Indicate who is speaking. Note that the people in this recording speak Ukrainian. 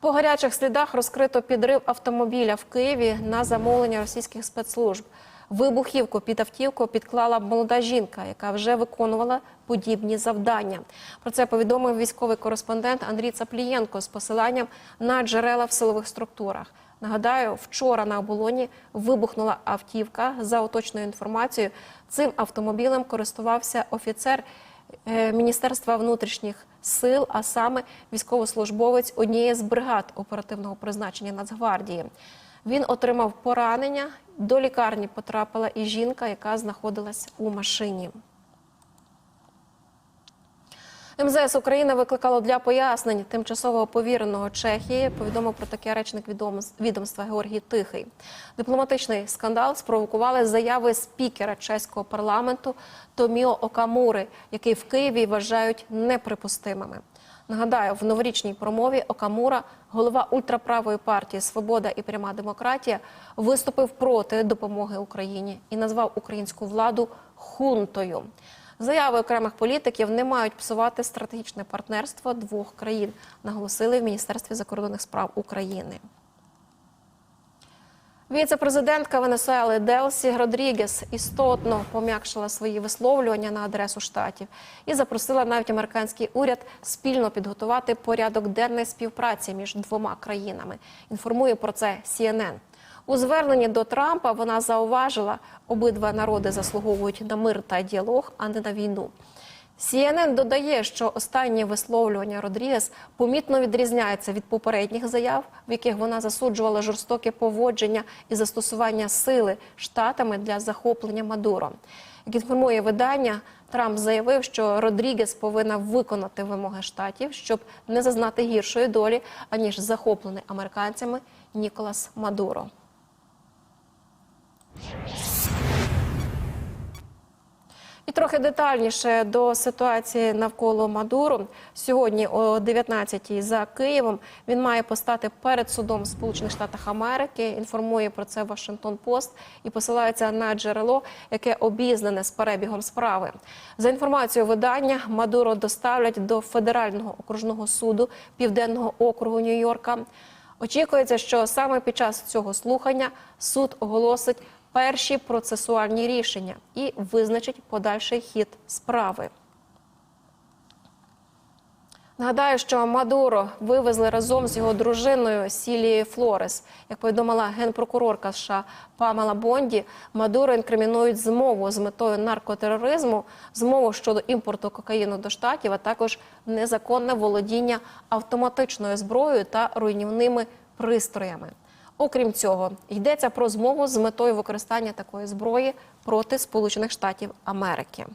Speaker 1: По гарячих слідах розкрито підрив автомобіля в Києві на замовлення російських спецслужб. Вибухівку під автівку підклала молода жінка, яка вже виконувала подібні завдання. Про це повідомив військовий кореспондент Андрій Цаплієнко з посиланням на джерела в силових структурах. Нагадаю, вчора на оболоні вибухнула автівка. За уточною інформацією, цим автомобілем користувався офіцер Міністерства внутрішніх сил, а саме військовослужбовець однієї з бригад оперативного призначення Нацгвардії. Він отримав поранення. До лікарні потрапила і жінка, яка знаходилась у машині. МЗС України викликало для пояснень тимчасового повіреного Чехії. Повідомив про таке речник відомс- відомства Георгій Тихий. Дипломатичний скандал спровокували заяви спікера чеського парламенту Томіо Окамури, який в Києві вважають неприпустимими. Нагадаю, в новорічній промові Окамура, голова ультраправої партії Свобода і пряма демократія, виступив проти допомоги Україні і назвав українську владу хунтою. Заяви окремих політиків не мають псувати стратегічне партнерство двох країн, наголосили в Міністерстві закордонних справ України. Віце-президентка Венесуели Делсі Родрігес істотно пом'якшила свої висловлювання на адресу штатів і запросила навіть американський уряд спільно підготувати порядок денної співпраці між двома країнами. Інформує про це CNN. У зверненні до Трампа вона зауважила, обидва народи заслуговують на мир та діалог, а не на війну. CNN додає, що останнє висловлювання Родрігес помітно відрізняється від попередніх заяв, в яких вона засуджувала жорстоке поводження і застосування сили штатами для захоплення Мадуро. Як інформує видання, Трамп заявив, що Родрігес повинна виконати вимоги штатів, щоб не зазнати гіршої долі аніж захоплений американцями Ніколас Мадуро. І трохи детальніше до ситуації навколо Мадуру. Сьогодні о 19-й за Києвом він має постати перед судом Сполучених Штатів Америки. Інформує про це Вашингтон Пост і посилається на джерело, яке обізнане з перебігом справи. За інформацією видання, Мадуро доставлять до федерального окружного суду Південного округу Нью-Йорка. Очікується, що саме під час цього слухання суд оголосить перші процесуальні рішення і визначить подальший хід справи. Нагадаю, що Мадуро вивезли разом з його дружиною Сілією Флорес. Як повідомила генпрокурорка США Памела Бонді, Мадуро інкримінують змову з метою наркотероризму, змову щодо імпорту кокаїну до штатів, а також незаконне володіння автоматичною зброєю та руйнівними пристроями. Окрім цього, йдеться про змову з метою використання такої зброї проти Сполучених Штатів Америки.